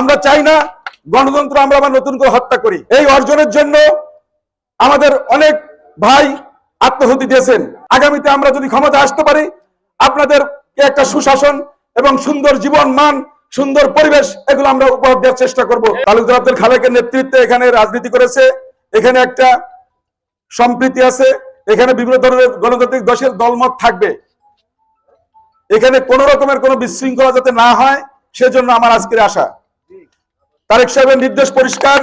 আমরা চাই না গণতন্ত্র আমরা আবার নতুন করে হত্যা করি। এই অর্জনের জন্য আমাদের অনেক ভাই আত্মহুতি দিয়েছেন। আগামীতে আমরা যদি ক্ষমতা আসতে পারি আপনাদের একটা সুশাসন এবং সুন্দর জীবন মান, সুন্দর পরিবেশ, এগুলো আমরা উপহার দেওয়ার চেষ্টা করব। তালুকদার আব্দুল খালেকের নেতৃত্বে এখানে রাজনীতি করেছে। এখানে একটা সম্প্রীতি আছে। এখানে বিভিন্ন ধরনের গণতান্ত্রিক দশের দলমত থাকবে। এখানে কোন রকমের কোনো বিশৃঙ্খলা যাতে না হয়, সেজন্য আমার আজকের আশা। তারেক সাহেবের নির্দেশ পরিষ্কার।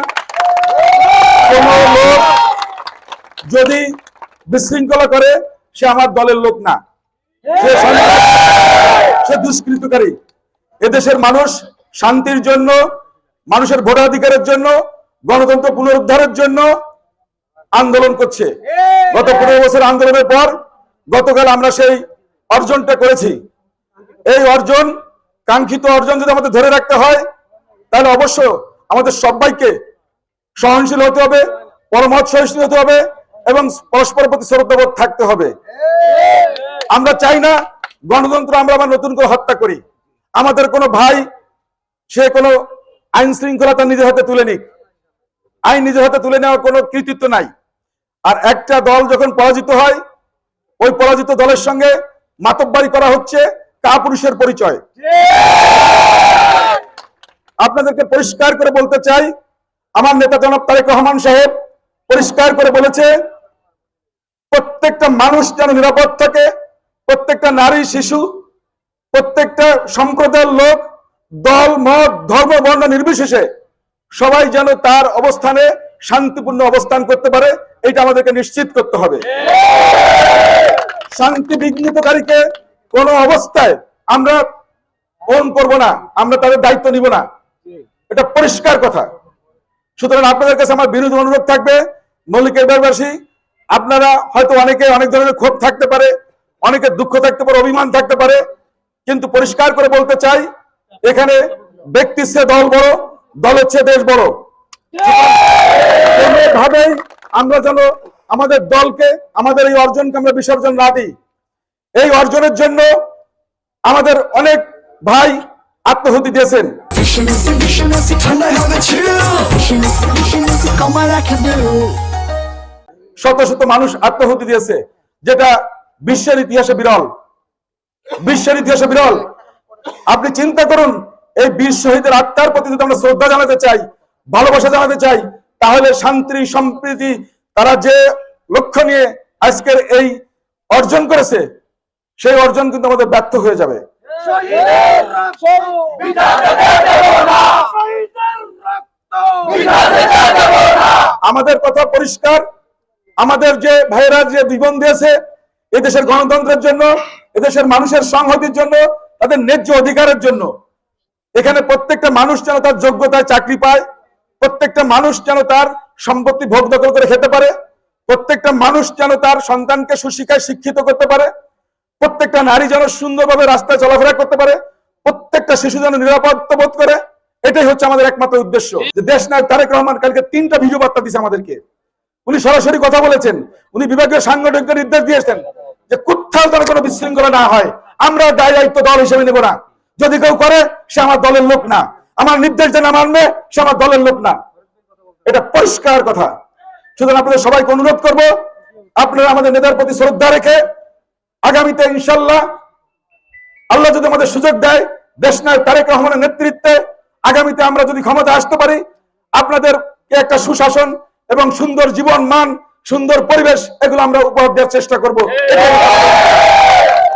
যদি বিশৃঙ্খলা করে, সে আমার দলের লোক না। সে দুষ্কৃতকারী। এদেশের মানুষ শান্তির জন্য, মানুষের ভোটাধিকারের জন্য, গণতন্ত্র পুনরুদ্ধারের জন্য আন্দোলন করছে। গত পনেরো বছর আন্দোলনের পর গতকাল আমরা সেই অর্জনটা করেছি। এই অর্জন, কাঙ্ক্ষিত অর্জন যদি আমাদের ধরে রাখতে হয় তাহলে অবশ্য আমাদের সবাইকে সহনশীল হতে হবে পরমত সহিষ্ণু হতে হবে এবং পরস্পর প্রতি শ্রদ্ধাবোধ থাকতে হবে। আমরা চাই না গণতন্ত্র আমরা আবার নতুন করে হত্যা করি। আমাদের কোনো ভাই, সে কোনো আইন শৃঙ্খলা তার নিজের হাতে তুলে নিক। আইন নিজের হাতে তুলে নেওয়ার কোনো কৃতিত্ব নাই। আর একটা দল যখন পরাজিত হয়, ওই পরাজিত দলের সঙ্গে মাতব্বারি করা হচ্ছে কাপুরুষের পরিচয়। আপনাদেরকে পরিষ্কার করে বলতে চাই, আমার নেতা জনাব তারেক রহমান সাহেব পরিষ্কার করে বলেছে, প্রত্যেকটা মানুষ যেন নিরাপদ থাকে, প্রত্যেকটা নারী, শিশু, প্রত্যেকটা সম্প্রদায়ের লোক, দল, মত, ধর্ম, বর্ণ নির্বিশেষে সবাই যেন তার অবস্থানে শান্তিপূর্ণ অবস্থান করতে পারে, এটা আমাদেরকে নিশ্চিত করতে হবে। শান্তি বিঘ্নিতকারীকে কোন অবস্থায় আমরা ওন করব না, আমরা তাদের দায়িত্ব নিব না। এটা পরিষ্কার কথা। সুতরাং আপনাদের কাছে আমার বিরোধী অনুরোধ থাকবে। মল্লিক এবারবাসী আপনারা হয়তো অনেকে অনেক ধরনের ক্ষোভ থাকতে পারে, অনেকের দুঃখ থাকতে পারে, অভিমান থাকতে পারে, কিন্তু পরিষ্কার করে বলতে চাই, এখানে ব্যক্তির চেয়ে দল বড়, দলের চেয়ে দেশ বড়। কোনোভাবেই আমরা যেন আমাদের দলকে, আমাদের এই অর্জনকে আমরা বিসর্জন না দিই। এই অর্জনের জন্য আমাদের অনেক ভাই আত্মহুতি দিয়েছেন। A vision is a ঠান্ডায় হবে ছিল a vision is a কমার রাখবে শত শত মানুষ আত্মহুতি দিয়েছে, যেটা বিশ্বের ইতিহাসে বিরল। বিশ্বের ইতিহাসে বিরল। আপনি চিন্তা করুন, এই বীর শহীদের আত্মার প্রতি যদি আমরা শ্রদ্ধা জানাতে চাই, ভালোবাসা জানাতে চাই, তাহলে শান্তি, সম্প্রীতি, তারা যে লক্ষ্য নিয়ে আজকের এই অর্জন করেছে, সেই অর্জন কিন্তু আমাদের ব্যর্থ হয়ে যাবে। আমাদের কথা পরিষ্কার। আমাদের যে ভাইয়েরা যে জীবন দিয়েছে, এদেশের গণতন্ত্রের জন্য, এদেশের মানুষের সংহতির জন্য, তাদের ন্যায্য অধিকারের জন্য। এখানে প্রত্যেকটা মানুষ যেন তার যোগ্যতায় চাকরি পায়, প্রত্যেকটা মানুষ যেন তার সম্পত্তি ভোগ দখল করে খেতে পারে, প্রত্যেকটা মানুষ যেন তার সন্তানকে সুশিক্ষায় শিক্ষিত করতে পারে প্রত্যেকটা নারী যেন সুন্দরভাবে রাস্তায় চলাফেরা করতে পারে, প্রত্যেকটা শিশু যেন নিরাপত্তা বোধ করে, এটাই হচ্ছে আমাদের একমাত্র উদ্দেশ্য। যে দেশ নায়ক তারেক রহমান কালকে তিনটা ভিডিও বার্তা দিয়েছে আমাদেরকে। উনি সরাসরি কথা বলেছেন, উনি বিভাগীয় সাংগঠনিক নির্দেশ দিয়েছেন যে কোথাও যেন কোনো বিশৃঙ্খলা না হয়, আমরা দায় দায়িত্ব দল হিসেবে নেব না। যদি কেউ করে, সে আমার দলের লোক না। আমার নির্দেশ যেন মানবে, সে আমার দলের লোক না। এটা পরিষ্কার কথা। সুতরাং আপনাদের সবাইকে অনুরোধ করব, আপনারা আমাদের নেতার প্রতি শ্রদ্ধা রেখে আগামীতে ইনশাল্লাহ আল্লাহ যদি আমাদের সুযোগ দেয়, দেশ নায়ক তারেক রহমানের নেতৃত্বে আগামীতে আমরা যদি ক্ষমতা আসতে পারি আপনাদের একটা সুশাসন এবং সুন্দর জীবন মান সুন্দর পরিবেশ এগুলো আমরা উপহার দেওয়ার চেষ্টা করব।